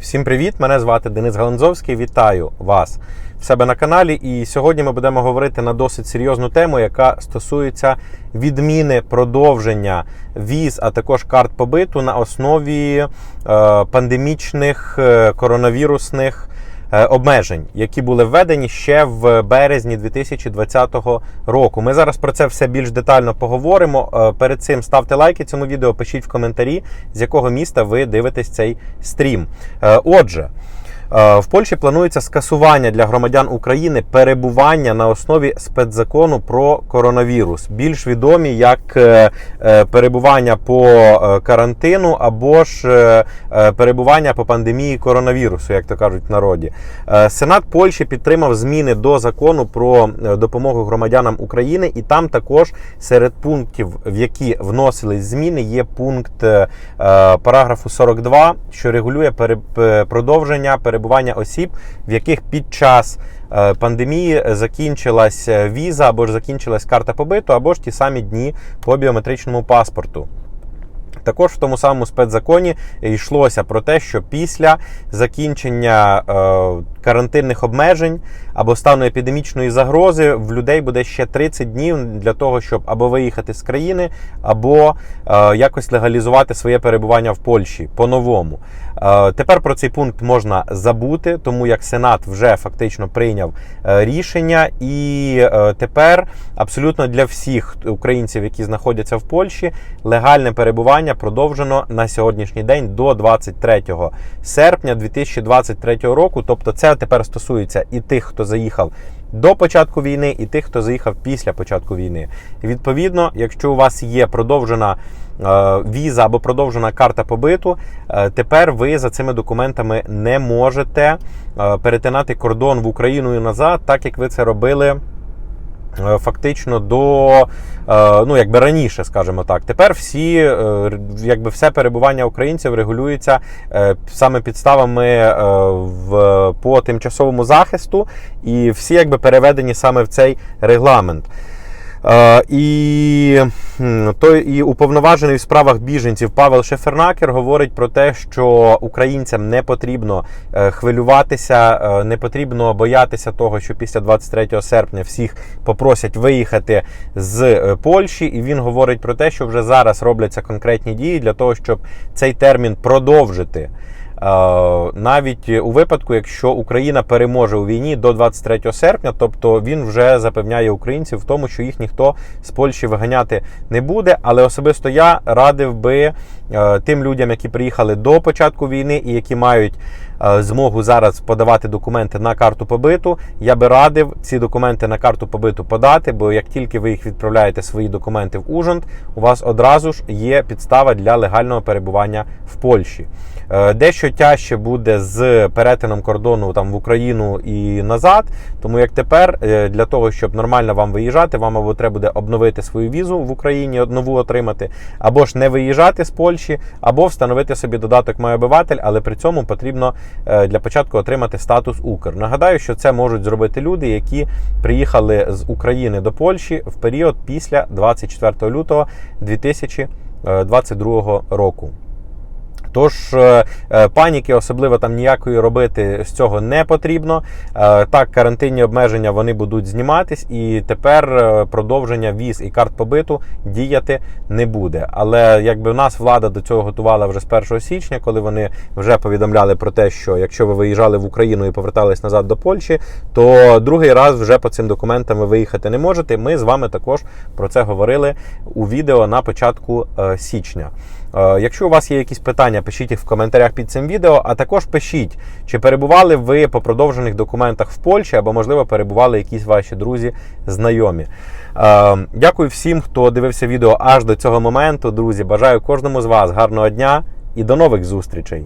Всім привіт! Мене звати Денис Галанзовський. Вітаю вас в себе на каналі. І сьогодні ми будемо говорити на досить серйозну тему, яка стосується відміни продовження віз, а також карт побиту на основі е, пандемічних е, коронавірусних. Е, Обмежень, які були введені ще в березні 2020 року. Ми зараз про це все більш детально поговоримо. Е, Перед цим ставте лайки цьому відео, пишіть в коментарі, з якого міста ви дивитесь цей стрім. Е, Отже. Е, В Польщі планується скасування для громадян України перебування на основі спецзакону про коронавірус, більш відомі як е, е, перебування по карантину або ж перебування по пандемії коронавірусу, як то кажуть в народі. Сенат Польщі підтримав зміни до закону про допомогу громадянам України, і там також серед пунктів, в які вносились зміни, є пункт параграфу 42, що регулює продовження перебування осіб, в яких під час е, пандемії закінчилась е, віза або ж закінчилась карта побиту, або ж ті самі дні по біометричному паспорту. Також в тому самому спецзаконі йшлося про те, що після закінчення е, карантинних обмежень або стану епідемічної загрози в людей буде ще 30 днів для того, щоб або виїхати з країни, або е, якось легалізувати своє перебування в Польщі по-новому. Е, тепер про цей пункт можна забути, тому як Сенат вже фактично прийняв рішення, і тепер абсолютно для всіх українців, які знаходяться в Польщі, легальне перебування продовжено на сьогоднішній день до 23 серпня 2023 року. Тобто, це тепер стосується і тих, хто заїхав. До початку війни і тих, хто заїхав після початку війни. Відповідно, якщо у вас є продовжена е, віза або продовжена карта побиту, е, тепер ви за цими документами не можете е, перетинати кордон в Україну і назад, так як ви це робили. Е, Фактично до е, ну якби раніше, скажімо так, тепер всі е, якби все перебування українців регулюється саме підставами в по тимчасовому захисту, і всі якби переведені саме в цей регламент. Е, І той і уповноважений в справах біженців Павел Шефернакер говорить про те, що українцям не потрібно е, хвилюватися, е, не потрібно боятися того, що після 23 серпня всіх попросять виїхати з Польщі. І він говорить про те, що вже зараз робляться конкретні дії для того, щоб цей термін продовжити. Е, навіть у випадку, якщо Україна переможе у війні до 23 серпня, тобто він вже запевняє українців в тому, що їх ніхто з Польщі виганяти не буде. Але особисто я радив би е, тим людям, які приїхали до початку війни і які мають змогу зараз подавати документи на карту побиту. Я би радив ці документи на карту побиту подати, бо як тільки ви їх відправляєте свої документи в Ужгород, у вас одразу ж є підстава для легального перебування в Польщі. Е, Дещо тяжче буде з перетином кордону там в Україну і назад. Тому як тепер е, для того, щоб нормально вам виїжджати, вам або треба буде обновити свою візу в Україні, нову отримати, або ж не виїжджати з Польщі, або встановити собі додаток «Мой обиватель», але при цьому потрібно е, для початку отримати статус Укр. Нагадаю, що це можуть зробити люди, які приїхали з України до Польщі в період після 24 лютого 2022 року. Тож е, е, паніки особливо там ніякої робити з цього не потрібно. Е, Так, карантинні обмеження вони будуть зніматись, і тепер продовження віз і карт побиту діяти не буде. Але якби нас влада до цього готувала вже з 1 січня, коли вони вже повідомляли про те, що якщо ви виїжджали в Україну і повертались назад до Польщі, то другий раз вже по цим документам ви виїхати не можете. Ми з вами також про це говорили у відео на початку січня. Е, Якщо у вас є якісь питання, пишіть їх в коментарях під цим відео, а також пишіть, чи перебували ви по продовжених документах в Польщі, або, можливо, перебували якісь ваші друзі, знайомі. Е, Дякую всім, хто дивився відео аж до цього моменту. Друзі, бажаю кожному з вас гарного дня і до нових зустрічей!